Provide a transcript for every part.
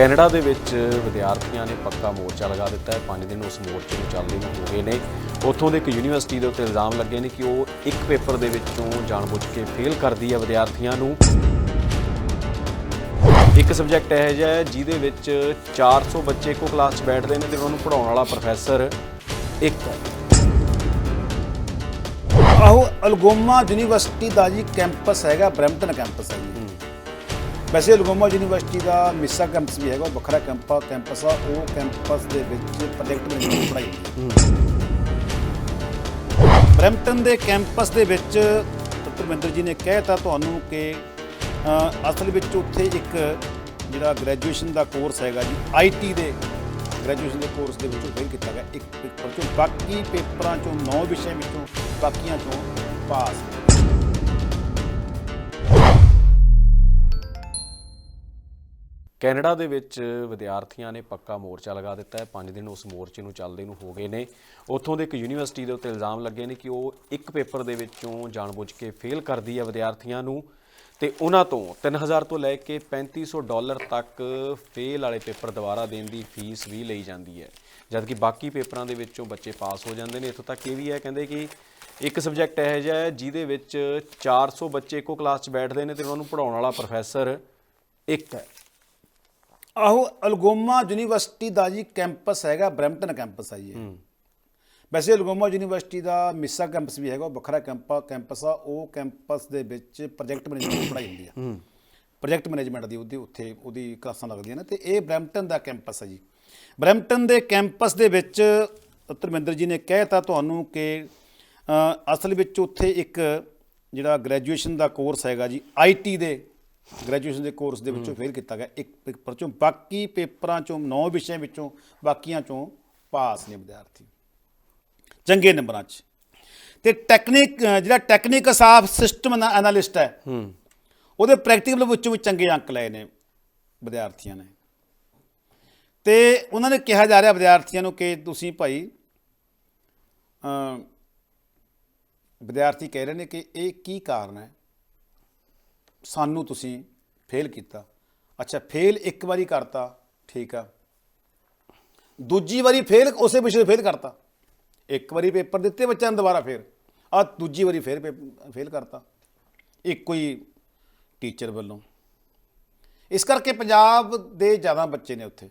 Canada ਦੇ ਵਿੱਚ ਵਿਦਿਆਰਥੀਆਂ ਨੇ ਪੱਕਾ ਮੋਰਚਾ ਲਗਾ ਦਿੱਤਾ ਹੈ। 5 ਦਿਨ ਉਸ ਮੋਰਚੇ ਨੂੰ ਚੱਲਦੇ ਨੂੰ ਹੋ ਗਏ ਨੇ। ਉੱਥੋਂ ਦੇ ਇੱਕ ਯੂਨੀਵਰਸਿਟੀ ਦੇ ਉੱਤੇ ਇਲਜ਼ਾਮ ਲੱਗੇ ਨੇ ਕਿ ਉਹ ਇੱਕ ਪੇਪਰ ਦੇ ਵਿੱਚੋਂ ਜਾਣਬੁੱਝ ਕੇ ਫੇਲ ਕਰਦੀ ਹੈ ਵਿਦਿਆਰਥੀਆਂ ਨੂੰ। ਇੱਕ ਸਬਜੈਕਟ ਇਹ ਜਿਹਾ ਹੈ ਜਿਹਦੇ ਵਿੱਚ 400 ਬੱਚੇ ਇੱਕੋ ਕਲਾਸ 'ਚ ਬੈਠਦੇ ਨੇ ਤੇ ਉਹਨਾਂ ਨੂੰ ਪੜਾਉਣ ਵਾਲਾ ਪ੍ਰੋਫੈਸਰ ਇੱਕ ਹੈ। ਆਹੋ ਅਲਗੋਮਾ ਯੂਨੀਵਰਸਿਟੀ ਦਾ ਜੀ ਕੈਂਪਸ ਹੈਗਾ ਬ੍ਰੈਂਪਟਨ ਕੈਂਪਸ ਹੈ ਜੀ। ਵੈਸੇ ਅਲਗੋਮਾ ਯੂਨੀਵਰਸਿਟੀ ਦਾ ਮਿਸਾ ਕੈਂਪਸ ਵੀ ਹੈਗਾ, ਉਹ ਵੱਖਰਾ ਕੈਂਪਾ ਕੈਂਪਸ ਆ, ਉਹ ਕੈਂਪਸ ਦੇ ਵਿੱਚ ਪ੍ਰੋਜੈਕਟ ਮੈਨੇਜਮੈਂਟ ਪੜ੍ਹਾਈ ਬ੍ਰੈਂਪਟਨ ਦੇ ਕੈਂਪਸ ਦੇ ਵਿੱਚ ਧਰਮਿੰਦਰ ਜੀ ਨੇ ਕਹਿਤਾ ਤੁਹਾਨੂੰ ਕਿ ਅਸਲ ਵਿੱਚ ਉੱਥੇ ਇੱਕ ਜਿਹੜਾ ਗ੍ਰੈਜੂਏਸ਼ਨ ਦਾ ਕੋਰਸ ਹੈਗਾ ਜੀ ਆਈਟੀ ਦੇ ਗ੍ਰੈਜੂਏਸ਼ਨ ਦੇ ਕੋਰਸ ਦੇ ਵਿੱਚੋਂ ਫੇਲ ਕੀਤਾ ਗਿਆ, ਇੱਕ ਪੇਪਰ ਚੋਂ। ਬਾਕੀ ਪੇਪਰਾਂ ਚੋਂ 9 ਵਿਸ਼ੇ ਵਿੱਚੋਂ ਬਾਕੀਆਂ ਚੋਂ ਪਾਸ ਕੈਨੇਡਾ ਦੇ ਵਿੱਚ ਵਿਦਿਆਰਥੀਆਂ ਨੇ ਪੱਕਾ ਮੋਰਚਾ ਲਗਾ ਦਿੱਤਾ ਹੈ। 5 ਦਿਨ ਉਸ ਮੋਰਚੇ ਨੂੰ ਚੱਲਦੇ ਨੂੰ ਹੋ ਗਏ ਨੇ। ਉੱਥੋਂ ਦੇ ਇੱਕ ਯੂਨੀਵਰਸਿਟੀ ਦੇ ਉੱਤੇ ਇਲਜ਼ਾਮ ਲੱਗੇ ਨੇ ਕਿ ਉਹ ਇੱਕ ਪੇਪਰ ਦੇ ਵਿੱਚੋਂ ਜਾਣਬੁੱਝ ਕੇ ਫੇਲ ਕਰਦੀ ਹੈ ਵਿਦਿਆਰਥੀਆਂ ਨੂੰ। ਤੇ ਉਹਨਾਂ ਤੋਂ 3000 ਤੋਂ ਲੈ ਕੇ 3500 ਡਾਲਰ ਤੱਕ ਫੇਲ ਵਾਲੇ ਪੇਪਰ ਦੁਬਾਰਾ ਦੇਣ ਦੀ ਫੀਸ ਵੀ ਲਈ ਜਾਂਦੀ ਹੈ। ਜਦਕਿ ਬਾਕੀ ਪੇਪਰਾਂ ਦੇ ਵਿੱਚੋਂ ਬੱਚੇ ਪਾਸ ਹੋ ਜਾਂਦੇ ਨੇ। ਇੱਥੋਂ ਤੱਕ ਇਹ ਵੀ ਹੈ ਕਹਿੰਦੇ ਕਿ ਇੱਕ ਸਬਜੈਕਟ ਇਹ ਜਿਹਾ ਹੈ ਜਿਹਦੇ ਵਿੱਚ 400 ਬੱਚੇ ਇੱਕੋ ਕਲਾਸ 'ਚ ਬੈਠਦੇ ਨੇ ਤੇ ਉਹਨਾਂ ਨੂੰ ਪੜਾਉਣ ਵਾਲਾ ਪ੍ਰੋਫੈਸਰ ਇੱਕ ਹੈ। ਆਹੋ ਅਲਗੋਮਾ ਯੂਨੀਵਰਸਿਟੀ ਦਾ ਜੀ ਕੈਂਪਸ ਹੈਗਾ ਬ੍ਰੈਂਪਟਨ ਕੈਂਪਸ ਆ ਜੀ ਇਹ। ਵੈਸੇ ਅਲਗੋਮਾ ਯੂਨੀਵਰਸਿਟੀ ਦਾ ਮਿੱਸਾ ਕੈਂਪਸ ਵੀ ਹੈਗਾ ਉਹ ਵੱਖਰਾ ਕੈਂਪਾ ਕੈਂਪਸ ਆ ਉਹ ਕੈਂਪਸ ਦੇ ਵਿੱਚ ਪ੍ਰੋਜੈਕਟ ਮੈਨੇਜਮੈਂਟ ਪੜ੍ਹਾਈ ਹੁੰਦੀ ਆ। ਪ੍ਰੋਜੈਕਟ ਮੈਨੇਜਮੈਂਟ ਦੀ ਉਹਦੀ ਉੱਥੇ ਉਹਦੀ ਕਲਾਸਾਂ ਲੱਗਦੀਆਂ ਨੇ ਤੇ ਇਹ ਬ੍ਰੈਂਪਟਨ ਦਾ ਕੈਂਪਸ ਆ ਜੀ। ਬ੍ਰੈਂਪਟਨ ਦੇ ਕੈਂਪਸ ਦੇ ਵਿੱਚ ਧਰਮਿੰਦਰ ਜੀ ਨੇ ਕਹਿਤਾ ਤੁਹਾਨੂੰ ਕਿ ਅ, ਅਸਲ ਵਿੱਚ ਉੱਥੇ ਇੱਕ ਜਿਹੜਾ ਗ੍ਰੈਜੂਏਸ਼ਨ ਦਾ ਕੋਰਸ ਹੈਗਾ ਜੀ ਆਈਟੀ ਦੇ ਗ੍ਰੈਜੂਏਸ਼ਨ ਦੇ ਕੋਰਸ ਦੇ ਵਿੱਚੋਂ ਫੇਲ ਕੀਤਾ ਗਿਆ। ਇੱਕ ਪੇਪਰ ਚੋਂ ਬਾਕੀ ਪੇਪਰਾਂ ਚੋਂ 9 ਵਿਸ਼ਿਆਂ ਵਿੱਚੋਂ ਬਾਕੀਆਂ ਚੋਂ ਪਾਸ ਨੇ ਵਿਦਿਆਰਥੀ। ਚੰਗੇ ਨੰਬਰਾਂ 'ਚ। ਤੇ ਟੈਕਨੀਕ ਜਿਹੜਾ ਟੈਕਨੀਕ ਸਾਫ਼ ਸਿਸਟਮ ਐਨਾਲਿਸਟ ਹੈ ਉਹਦੇ ਪ੍ਰੈਕਟੀਕਲ ਵਿੱਚੋਂ ਵੀ ਚੰਗੇ ਅੰਕ ਲਏ ਨੇ ਵਿਦਿਆਰਥੀਆਂ ਨੇ। ਤੇ ਉਹਨਾਂ ਨੇ ਕਿਹਾ ਜਾ ਰਿਹਾ ਵਿਦਿਆਰਥੀਆਂ ਨੂੰ ਕਿ ਤੁਸੀਂ ਭਾਈ ਅ ਵਿਦਿਆਰਥੀ ਕਹਿ ਰਹੇ ਨੇ ਕਿ ਇਹ ਕੀ ਕਾਰਨ ਹੈ? ਸਾਨੂੰ ਤੁਸੀਂ ਫੇਲ ਕੀਤਾ। ਅੱਛਾ ਫੇਲ ਇੱਕ ਵਾਰੀ ਕਰਤਾ ਠੀਕ ਆ। ਦੂਜੀ ਵਾਰੀ ਫੇਲ ਉਸੇ ਵਿਸ਼ੇ ਫੇਲ ਕਰਤਾ। ਇੱਕ ਵਾਰੀ ਪੇਪਰ ਦਿੱਤੇ ਬੱਚਿਆਂ ਨੂੰ ਦੁਬਾਰਾ ਫੇਰ ਆ ਦੂਜੀ ਵਾਰੀ ਫੇਰ ਫੇਲ ਕਰਤਾ। ਇੱਕੋ ਹੀ ਟੀਚਰ ਵੱਲੋਂ। ਇਸ ਕਰਕੇ ਪੰਜਾਬ ਦੇ ਜ਼ਿਆਦਾ ਬੱਚੇ ਨੇ ਉੱਥੇ।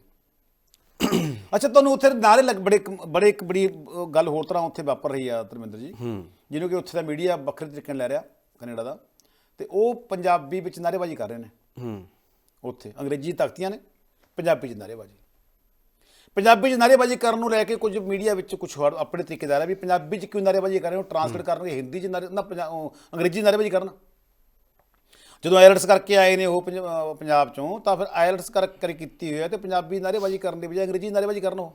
ਅੱਛਾ ਤੁਹਾਨੂੰ ਉੱਥੇ ਨਾਰੇ ਲੱਗ ਬੜੇ ਬੜੇ ਇੱਕ ਬੜੀ ਗੱਲ ਹੋਰ ਤਰ੍ਹਾਂ ਉੱਥੇ ਵਾਪਰ ਰਹੀ ਆ ਧਰਮਿੰਦਰ ਜੀ। ਜਿਹਨੂੰ ਕਿ ਉੱਥੇ ਦਾ ਮੀਡੀਆ ਵੱਖਰੇ ਤਰੀਕੇ ਨਾਲ ਲੈ ਰਿਹਾ ਕੈਨੇਡਾ ਦਾ। ਤੇ ਉਹ ਪੰਜਾਬੀ ਵਿੱਚ ਨਾਰੇਬਾਜ਼ੀ ਕਰ ਰਹੇ ਨੇ। ਹੂੰ। ਉੱਥੇ ਅੰਗਰੇਜ਼ੀ ਤਖਤੀਆਂ ਨੇ ਪੰਜਾਬੀ ਚ ਨਾਰੇਬਾਜ਼ੀ ਪੰਜਾਬੀ ਚ ਨਾਰੇਬਾਜ਼ੀ ਕਰਨ ਨੂੰ ਲੈ ਕੇ ਕੁਝ ਮੀਡੀਆ ਵਿੱਚ ਕੁਝ ਹੋਰ ਆਪਣੇ ਤਰੀਕੇ ਦਾ ਹੈ ਵੀ ਪੰਜਾਬੀ ਚ ਕਿਉਂ ਨਾਰੇਬਾਜ਼ੀ ਕਰ ਰਹੇ ਹੋ? ਟ੍ਰਾਂਸਲੇਟ ਕਰਨਗੇ ਹਿੰਦੀ ਚ ਨਾਰੇ ਨਾ ਅੰਗਰੇਜ਼ੀ ਨਾਰੇਬਾਜ਼ੀ ਕਰਨ। ਜਦੋਂ ਆਇਲਟਸ ਕਰਕੇ ਆਏ ਨੇ ਉਹ ਪੰਜਾਬ ਚੋਂ ਤਾਂ ਫਿਰ ਆਇਲਟਸ ਕਰ ਕਰ ਕੀਤੀ ਹੋਈ ਹੈ ਤੇ ਪੰਜਾਬੀ ਨਾਰੇਬਾਜ਼ੀ ਕਰਨ ਦੀ ਬਜਾਏ ਅੰਗਰੇਜ਼ੀ ਨਾਰੇਬਾਜ਼ੀ ਕਰਨ ਉਹ।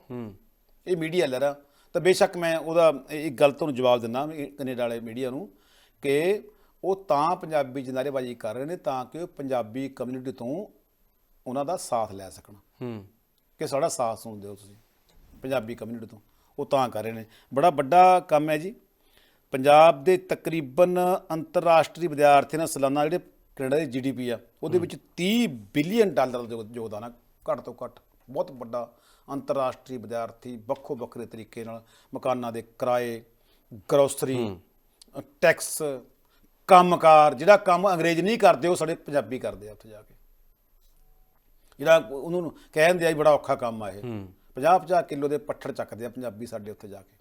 ਇਹ ਮੀਡੀਆ ਲੈ ਰਿਹਾ ਤਾਂ ਬੇਸ਼ੱਕ ਮੈਂ ਉਹਦਾ ਇੱਕ ਗੱਲ ਤੁਹਾਨੂੰ ਜਵਾਬ ਦਿੰਦਾ ਕੈਨੇਡਾ ਵਾਲੇ ਮੀਡੀਆ ਨੂੰ ਕਿ ਉਹ ਤਾਂ ਪੰਜਾਬੀ ਚ ਨਾਰੇਬਾਜ਼ੀ ਕਰ ਰਹੇ ਨੇ ਤਾਂ ਕਿ ਉਹ ਪੰਜਾਬੀ ਕਮਿਊਨਿਟੀ ਤੋਂ ਉਹਨਾਂ ਦਾ ਸਾਥ ਲੈ ਸਕਣ। ਹੂੰ। ਕਿ ਸਾਡਾ ਸਾਥ ਸੁਣ ਦਿਓ ਤੁਸੀਂ ਪੰਜਾਬੀ ਕਮਿਊਨਿਟੀ ਤੋਂ। ਉਹ ਤਾਂ ਕਰ ਰਹੇ ਨੇ। ਬੜਾ ਵੱਡਾ ਕੰਮ ਹੈ ਜੀ। ਪੰਜਾਬ ਦੇ ਤਕਰੀਬਨ ਅੰਤਰਰਾਸ਼ਟਰੀ ਵਿਦਿਆਰਥੀਆਂ ਦਾ ਸਾਲਾਨਾ ਜਿਹੜੇ ਕੈਨੇਡਾ ਦੀ ਜੀਡੀਪੀ ਆ ਉਹਦੇ ਵਿੱਚ 30 ਬਿਲੀਅਨ ਡਾਲਰ ਦਾ ਯੋਗ- ਯੋਗਦਾਨ ਆ ਘੱਟ ਤੋਂ ਘੱਟ। ਬਹੁਤ ਵੱਡਾ ਅੰਤਰਰਾਸ਼ਟਰੀ ਵਿਦਿਆਰਥੀ ਵੱਖੋ ਵੱਖਰੇ ਤਰੀਕੇ ਨਾਲ ਮਕਾਨਾਂ ਦੇ ਕਿਰਾਏ ਗਰੋਸਰੀ ਟੈਕਸ ਕੰਮਕਾਰ ਜਿਹੜਾ ਕੰਮ ਅੰਗਰੇਜ਼ ਨਹੀਂ ਕਰਦੇ ਉਹ ਸਾਡੇ ਪੰਜਾਬੀ ਕਰਦੇ ਆ ਉੱਥੇ ਜਾ ਕੇ। ਜਿਹੜਾ ਉਹਨੂੰ ਨੂੰ ਕਹਿ ਦਿੰਦੇ ਆ ਬੜਾ ਔਖਾ ਕੰਮ ਆ ਇਹ। 50 50 ਕਿਲੋ ਦੇ ਪੱਠੜ ਚੱਕਦੇ ਆ ਪੰਜਾਬੀ ਸਾਡੇ ਉੱਥੇ ਜਾ ਕੇ।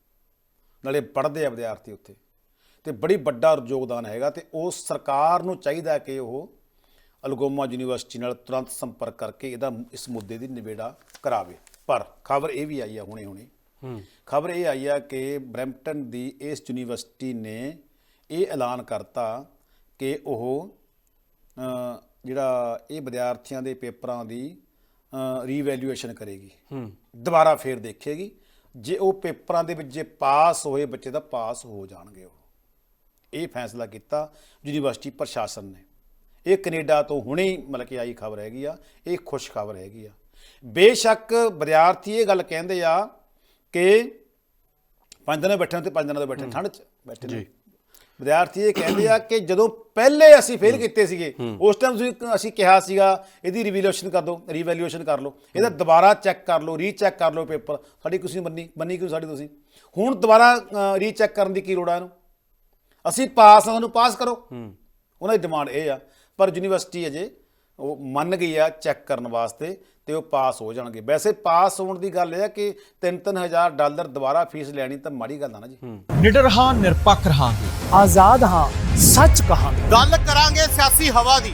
ਨਾਲੇ ਪੜ੍ਹਦੇ ਆ ਵਿਦਿਆਰਥੀ ਉੱਥੇ। ਤੇ ਬੜੀ ਵੱਡਾ ਯੋਗਦਾਨ ਹੈਗਾ ਤੇ ਉਹ ਸਰਕਾਰ ਨੂੰ ਚਾਹੀਦਾ ਕਿ ਉਹ ਅਲਗੋਮਾ ਯੂਨੀਵਰਸਿਟੀ ਨਾਲ ਤੁਰੰਤ ਸੰਪਰਕ ਕਰਕੇ ਇਹਦਾ ਇਸ ਮੁੱਦੇ ਦੀ ਨਿਬੇੜਾ ਕਰਾਵੇ। ਪਰ ਖਬਰ ਇਹ ਵੀ ਆਈ ਆ ਹੁਣੇ ਹੁਣੇ ਖਬਰ ਇਹ ਆਈ ਆ ਕਿ ਬ੍ਰੈਂਪਟਨ ਦੀ ਇਸ ਯੂਨੀਵਰਸਿਟੀ ਨੇ ਇਹ ਐਲਾਨ ਕਰਤਾ ਕਿ ਉਹ ਜਿਹੜਾ ਇਹ ਵਿਦਿਆਰਥੀਆਂ ਦੇ ਪੇਪਰਾਂ ਦੀ ਰੀਵੈਲਿਊਏਸ਼ਨ ਕਰੇਗੀ। ਦੁਬਾਰਾ ਫੇਰ ਦੇਖੇਗੀ। ਜੇ ਉਹ ਪੇਪਰਾਂ ਦੇ ਵਿੱਚ ਜੇ ਪਾਸ ਹੋਏ ਬੱਚੇ ਤਾਂ ਪਾਸ ਹੋ ਜਾਣਗੇ ਉਹ। ਇਹ ਫੈਸਲਾ ਕੀਤਾ ਯੂਨੀਵਰਸਿਟੀ ਪ੍ਰਸ਼ਾਸਨ ਨੇ। ਇਹ ਕੈਨੇਡਾ ਤੋਂ ਹੁਣੇ ਹੀ ਮਤਲਬ ਕਿ ਆਈ ਖਬਰ ਹੈਗੀ ਆ। ਇਹ ਖੁਸ਼ ਖਬਰ ਹੈਗੀ ਆ। ਬੇਸ਼ੱਕ ਵਿਦਿਆਰਥੀ ਇਹ ਗੱਲ ਕਹਿੰਦੇ ਆ ਕਿ ਪੰਜ ਦਿਨ ਬੈਠੇ ਨੇ ਤੇ ਪੰਜ ਦਿਨਾਂ ਦੇ ਬੈਠੇ ਠੰਡ 'ਚ ਬੈਠੇ ਨੇ। ਵਿਦਿਆਰਥੀ ਇਹ ਕਹਿੰਦੇ ਆ ਕਿ ਜਦੋਂ ਪਹਿਲੇ ਅਸੀਂ ਫੇਲ ਕੀਤੇ ਸੀਗੇ ਉਸ ਟਾਈਮ ਤੁਸੀਂ ਅਸੀਂ ਕਿਹਾ ਸੀਗਾ ਇਹਦੀ ਰਿਵੈਲੂਏਸ਼ਨ ਕਰ ਦਿਓ ਰੀਵੈਲੂਏਸ਼ਨ ਕਰ ਲਓ ਇਹਦਾ ਦੁਬਾਰਾ ਚੈੱਕ ਕਰ ਲਓ ਰੀਚੈਕ ਕਰ ਲਓ ਪੇਪਰ ਸਾਡੀ ਕਿਸੇ ਨੇ ਮੰਨੀ ਮੰਨੀ ਕਿਉਂ ਸਾਡੀ ਤੁਸੀਂ? ਹੁਣ ਦੁਬਾਰਾ ਰੀਚੈਕ ਕਰਨ ਦੀ ਕੀ ਲੋੜ ਆ ਇਹਨੂੰ? ਅਸੀਂ ਪਾਸ ਆ ਸਾਨੂੰ ਪਾਸ ਕਰੋ। ਉਹਨਾਂ ਦੀ ਡਿਮਾਂਡ ਇਹ ਆ ਪਰ ਯੂਨੀਵਰਸਿਟੀ ਅਜੇ ਉਹ ਮੰਨ ਗਈ ਆ ਚੈੱਕ ਕਰਨ ਵਾਸਤੇ ਤੇ ਉਹ ਪਾਸ ਹੋ ਜਾਣਗੇ। ਵੈਸੇ ਪਾਸ ਹੋਣ ਦੀ ਗੱਲ ਇਹ ਆ ਕਿ 3-3000 ਡਾਲਰ ਦੁਬਾਰਾ ਫੀਸ ਲੈਣੀ ਤਾਂ ਮਾੜੀ ਗੱਲ ਆ ਨਾ ਜੀ। ਨਿਡਰ ਹਾਂ ਨਿਰਪੱਖ ਰਹਾਂਗੇ। ਆਜ਼ਾਦ ਹਾਂ ਸੱਚ ਕਹਾਂਗੇ। ਗੱਲ ਕਰਾਂਗੇ ਸਿਆਸੀ ਹਵਾ ਦੀ।